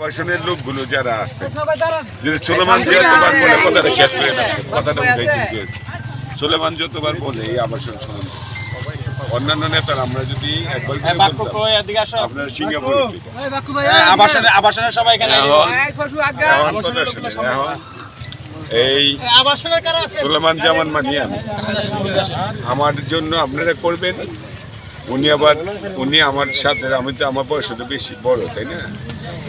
আবাসনের লোকগুলো যারা আছে যদি সুলেমান যতবার বলে কথাটা খেয়াল করে না কথাটা বুঝাইছি যে সুলেমান যতবার বলে এই আবাসন সম্বন্ধে। অন্যান্য নেতারা আমরা যদি আপনার সিঙ্গাপুরে আবাসনের সবাই এখন এই সুলেমান জামান মানি আমি আমার জন্য আপনারা করবেন। উনি আবার উনি আমার সাথে আমি তো আমার বয়স তো বেশি বড় তাই না?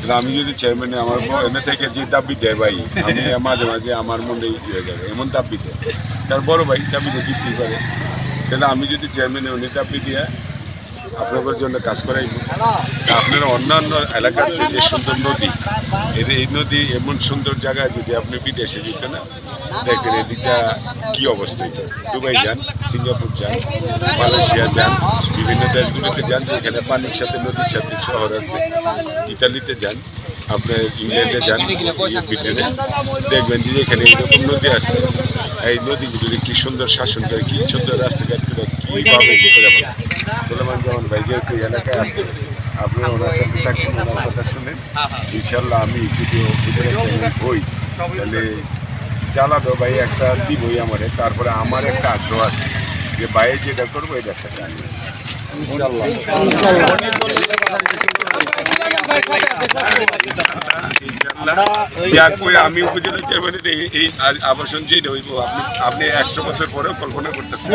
তাহলে আমি যদি চেয়ারম্যানে আমার এনে থেকে যে দাবি দেয় ভাই আমি মাঝে মাঝে আমার মনে ই হয়ে যাবে এমন দাবি দেয় তার বড় ভাই দাবিতে দিতেই পারে তাহলে আমি যদি চেয়ারম্যানে উনি দাবি দিয়ে আপনাদের জন্য কাজ করাই আপনারা অন্যান্য এলাকার যে সুন্দর নদী এই এই নদী এমন সুন্দর জায়গায় যদি আপনি বিদেশে যেতে না দেখেন এদিকটা কি অবস্থা এটা? দুবাই যান সিঙ্গাপুর যান মালয়েশিয়া যান বিভিন্ন দেশগুলোতে যান যেখানে পানির সাথে নদীর সাথে শহর আছে। ইতালিতে যান আপনি ইংল্যান্ডে যান ব্রিটেনে দেখবেন যে এখানে এরকম নদী আছে। এই নদীগুলি কি সুন্দর শাসন করে কি সুন্দর রাস্তাঘাট করে কীভাবে সুলেমান ভাই যেহেতু এলাকায় আছে আপনি ওনার সাথে থাকবেন ওনার কথা শুনেন। ইনশাল্লাহ আমি ভিতরে হই তাহলে জ্বালাবে ভাই একটা দিবই আমারে তারপরে আমার একটা আগ্রহ আছে যে বাইরে যেটা করব এটার সাথে আমি ইনশাল্লাহ। আমি উপজেলা এই এই আবাসন যেটা হইব আপনি আপনি একশো বছর পরেও কল্পনা করতেছেন।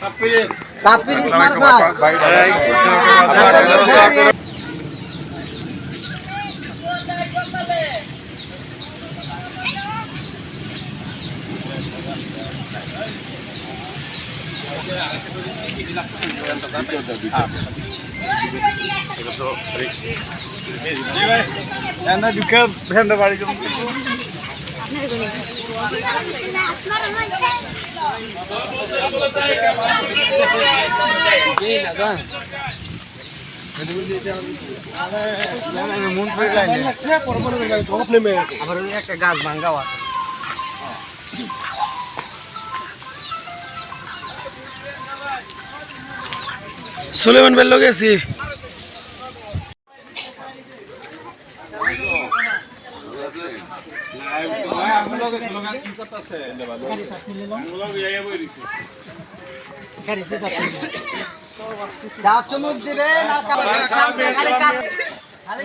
কাপিরিস মারফত দুঃখ ভেন্দ বাড়ি একটা গাছ ভাঙ্গাও আছে। সুলেমান বেল্লো গেছি চা চুমুক দিবে না সামনে খালি খালি